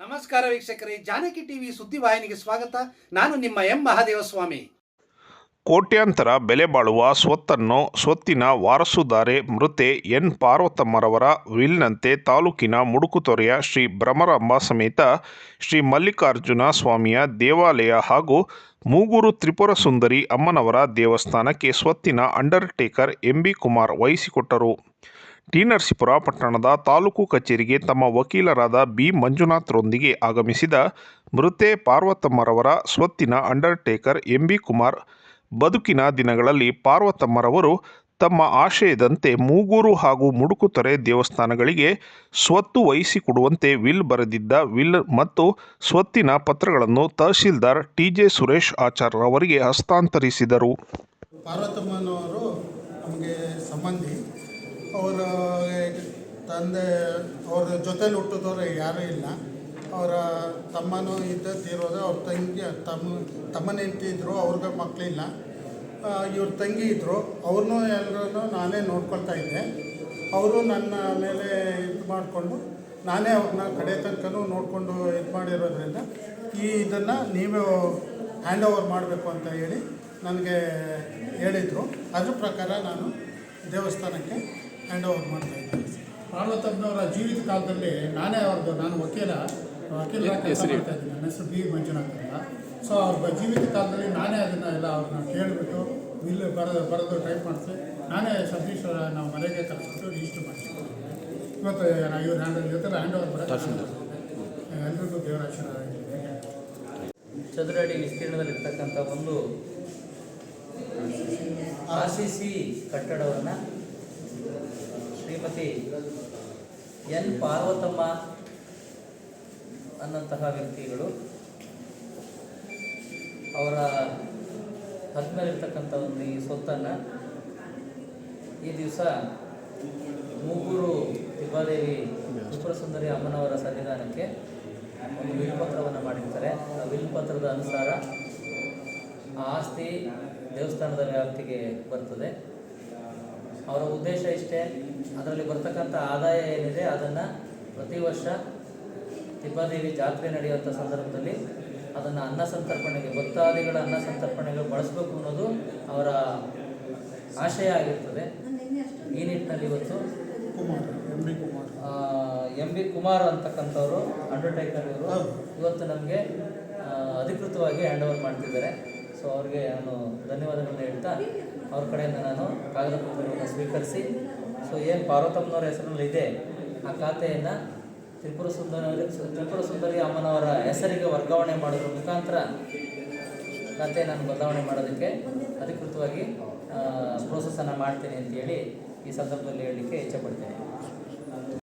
ನಮಸ್ಕಾರ ವೀಕ್ಷಕರೇ, ಜಾನಕಿ ಟಿವಿ ಸುದ್ದಿವಾಹಿನಿಗೆ ಸ್ವಾಗತ. ನಾನು ನಿಮ್ಮ ಎಂ. ಮಹಾದೇವಸ್ವಾಮಿ. ಕೋಟ್ಯಾಂತರ ಬೆಲೆ ಬಾಳುವ ಸ್ವತ್ತನ್ನು ಸ್ವತ್ತಿನ ವಾರಸುದಾರೆ ಮೃತೆ ಎನ್. ಪಾರ್ವತಮ್ಮರವರ ವಿಲ್ನಂತೆ ತಾಲೂಕಿನ ಮುಡುಕುತೊರೆಯ ಶ್ರೀ ಭ್ರಮರಾಂಬ ಸಮೇತ ಶ್ರೀ ಮಲ್ಲಿಕಾರ್ಜುನ ಸ್ವಾಮಿಯ ದೇವಾಲಯ ಹಾಗೂ ಮೂಗೂರು ತ್ರಿಪುರ ಸುಂದರಿ ಅಮ್ಮನವರ ದೇವಸ್ಥಾನಕ್ಕೆ ಸ್ವತ್ತಿನ ಅಂಡರ್ಟೇಕರ್ ಎಂ. ಬಿ. ಕುಮಾರ್ ವಹಿಸಿಕೊಟ್ಟರು. ಟಿ ನರಸೀಪುರ ಪಟ್ಟಣದ ತಾಲೂಕು ಕಚೇರಿಗೆ ತಮ್ಮ ವಕೀಲರಾದ ಬಿ ಮಂಜುನಾಥ್ರೊಂದಿಗೆ ಆಗಮಿಸಿದ ಮೃತೆ ಪಾರ್ವತಮ್ಮರವರ ಸ್ವತ್ತಿನ ಅಂಡರ್ಟೇಕರ್ ಎಂ ಬಿ ಕುಮಾರ್. ಬದುಕಿನ ದಿನಗಳಲ್ಲಿ ಪಾರ್ವತಮ್ಮರವರು ತಮ್ಮ ಆಶಯದಂತೆ ಮೂಗೂರು ಹಾಗೂ ಮುಡುಕುತೊರೆ ದೇವಸ್ಥಾನಗಳಿಗೆ ಸ್ವತ್ತು ವಹಿಸಿಕೊಡುವಂತೆ ವಿಲ್ ಬರೆದಿದ್ದ ವಿಲ್ ಮತ್ತು ಸ್ವತ್ತಿನ ಪತ್ರಗಳನ್ನು ತಹಶೀಲ್ದಾರ್ ಟಿ ಜೆ ಸುರೇಶ್ ಆಚಾರ್ಯವರಿಗೆ ಹಸ್ತಾಂತರಿಸಿದರು. ಪಾರ್ವತಮ್ಮನವರು ನಮಗೆ ಸಂಬಂಧಿ ಅವರ ತಂದೆ ಅವ್ರ ಜೊತೇಲಿ ಹುಟ್ಟಿದವರು ಯಾರೂ ಇಲ್ಲ. ಅವರ ತಮ್ಮನೂ ಇದ್ದ ತೀರೋದು, ಅವ್ರ ತಂಗಿ, ತಮ್ಮ ತಮ್ಮನ ಹೆಂಡತಿ ಇದ್ದರು ಅವ್ರಿಗೆ ಮಕ್ಕಳಿಲ್ಲ ಇವ್ರ ತಂಗಿ ಇದ್ದರು ಅವ್ರನ್ನೂ ಎಲ್ಲರೂ ನಾನೇ ನೋಡ್ಕೊಳ್ತಾ ಇದ್ದೆ. ಅವರು ನನ್ನ ಮೇಲೆ ಇದು ಮಾಡಿಕೊಂಡು ನಾನೇ ಅವ್ರನ್ನ ಕಡೆ ತನಕನೂ ನೋಡಿಕೊಂಡು ಇದು ಮಾಡಿರೋದ್ರಿಂದ ಈ ಇದನ್ನು ನೀವೇ ಹ್ಯಾಂಡ್ ಓವರ್ ಮಾಡಬೇಕು ಅಂತ ಹೇಳಿ ನನಗೆ ಹೇಳಿದರು. ಅದ್ರ ಪ್ರಕಾರ ನಾನು ದೇವಸ್ಥಾನಕ್ಕೆ ಹ್ಯಾಂಡ್ ಓವರ್ ಮಾಡ್ತಾ ಇದ್ದೀನಿ ಪಾರ್ವತಮ್ಮನವರ ಜೀವಿತ ಕಾಲದಲ್ಲಿ ನಾನೇ ಅವ್ರದ್ದು ನಾನು ವಕೀಲ ವಕೀಲ ಕೆಲಸ ಮಾಡ್ತಾ ಇದ್ದೀನಿ. ನನ್ನ ಹೆಸರು ಬಿ. ಮಂಜುನಾಥ್ ಅಂತ ಸೊ ಅವ್ರ ಜೀವಿತ ಕಾಲದಲ್ಲಿ ನಾನೇ ಅದನ್ನು ಎಲ್ಲ ಅವ್ರನ್ನ ಕೇಳಿಬಿಟ್ಟು ಬಿಲ್ ಬರೋದು ಬರೆದು ಟೈಪ್ ಮಾಡಿಸಿ ನಾನೇ ಸತೀಶ್ವರ ನಾವು ಮನೆಗೆ ಕರೆಸ್ಬಿಟ್ಟು ರಿಜಿಸ್ಟರ್ ಮಾಡಿಸ್ಕೊಂಡು ಇವತ್ತು ನಾನು ಇವ್ರ ಹ್ಯಾಂಡ್ ಜೊತೆ ಹ್ಯಾಂಡ್ ಓವರ್ ಮಾಡೋದು ಎಲ್ರಿಗೂ ದೇವರ ಆಶೀರ್ವಾದ ಇರಲಿ. ಚದುರಡಿ ವಿಸ್ತೀರ್ಣದಲ್ಲಿರ್ತಕ್ಕಂಥ ಒಂದು ಆರ್ ಸಿ ಸಿ ಕಟ್ಟಡವನ್ನು ಶ್ರೀಮತಿ ಎನ್ ಪಾರ್ವತಮ್ಮ ಅನ್ನಂತಹ ವ್ಯಕ್ತಿಗಳು ಅವರ ಹತ್ತಿರಲ್ಲಿರ್ತಕ್ಕಂಥ ಒಂದು ಈ ಸೊತ್ತನ್ನು ಈ ದಿವಸ ಮೂಗೂರು ತಿಬ್ಬಾದೇವಿ ಸುಪ್ರಸುಂದರಿ ಸುಂದರಿ ಅಮ್ಮನವರ ಸನ್ನಿಧಾನಕ್ಕೆ ಒಂದು ವಿಲ್ಪತ್ರವನ್ನು ಮಾಡಿರ್ತಾರೆ. ಆ ವಿಲ್ಪತ್ರದ ಅನುಸಾರ ಆ ಆಸ್ತಿ ದೇವಸ್ಥಾನದ ವ್ಯಾಪ್ತಿಗೆ ಬರ್ತದೆ. ಅವರ ಉದ್ದೇಶ ಇಷ್ಟೇ. ಅದರಲ್ಲಿ ಬರ್ತಕ್ಕಂಥ ಆದಾಯ ಏನಿದೆ ಅದನ್ನು ಪ್ರತಿ ವರ್ಷ ತಿಬ್ಬಾದೇವಿ ಜಾತ್ರೆ ನಡೆಯುವಂಥ ಸಂದರ್ಭದಲ್ಲಿ ಅದನ್ನು ಅನ್ನ ಸಂತರ್ಪಣೆಗೆ ಭಕ್ತಾದಿಗಳ ಅನ್ನ ಸಂತರ್ಪಣೆಗಳು ಬಳಸಬೇಕು ಅನ್ನೋದು ಅವರ ಆಶಯ ಆಗಿರ್ತದೆ. ಈ ನಿಟ್ಟಿನಲ್ಲಿ ಇವತ್ತು Kumar M B Kumar M B Kumar ಅಂತಕ್ಕಂಥವ್ರು undertaker ಇವರು ಇವತ್ತು ನಮಗೆ ಅಧಿಕೃತವಾಗಿ ಹ್ಯಾಂಡ್ ಓವರ್ ಮಾಡ್ತಿದ್ದಾರೆ. ಸೊ ಅವ್ರಿಗೆ ನಾನು ಧನ್ಯವಾದಗಳನ್ನ ಹೇಳ್ತಾ, ಅವ್ರ ಕಡೆಯಿಂದ ನಾನು ಕಾಗದ ಪತ್ರಗಳನ್ನು ಸ್ವೀಕರಿಸಿ ಸೊ ಏನು ಪಾರ್ವತಮ್ಮನವರ ಹೆಸರಿನಲ್ಲಿ ಇದೆ, ಆ ಖಾತೆಯನ್ನು ತ್ರಿಪುರ ಸುಂದರ, ತ್ರಿಪುರ ಸುಂದರಿ ಅಮ್ಮನವರ ಹೆಸರಿಗೆ ವರ್ಗಾವಣೆ ಮಾಡೋದ್ರ ಮುಖಾಂತರ ಖಾತೆ ನಾನು ಬದಲಾವಣೆ ಮಾಡೋದಕ್ಕೆ ಅಧಿಕೃತವಾಗಿ ಪ್ರೋಸೆಸನ್ನು ಮಾಡ್ತೀನಿ ಅಂತೇಳಿ ಈ ಸಂದರ್ಭದಲ್ಲಿ ಹೇಳಲಿಕ್ಕೆ ಇಚ್ಛೆಪಡ್ತೇನೆ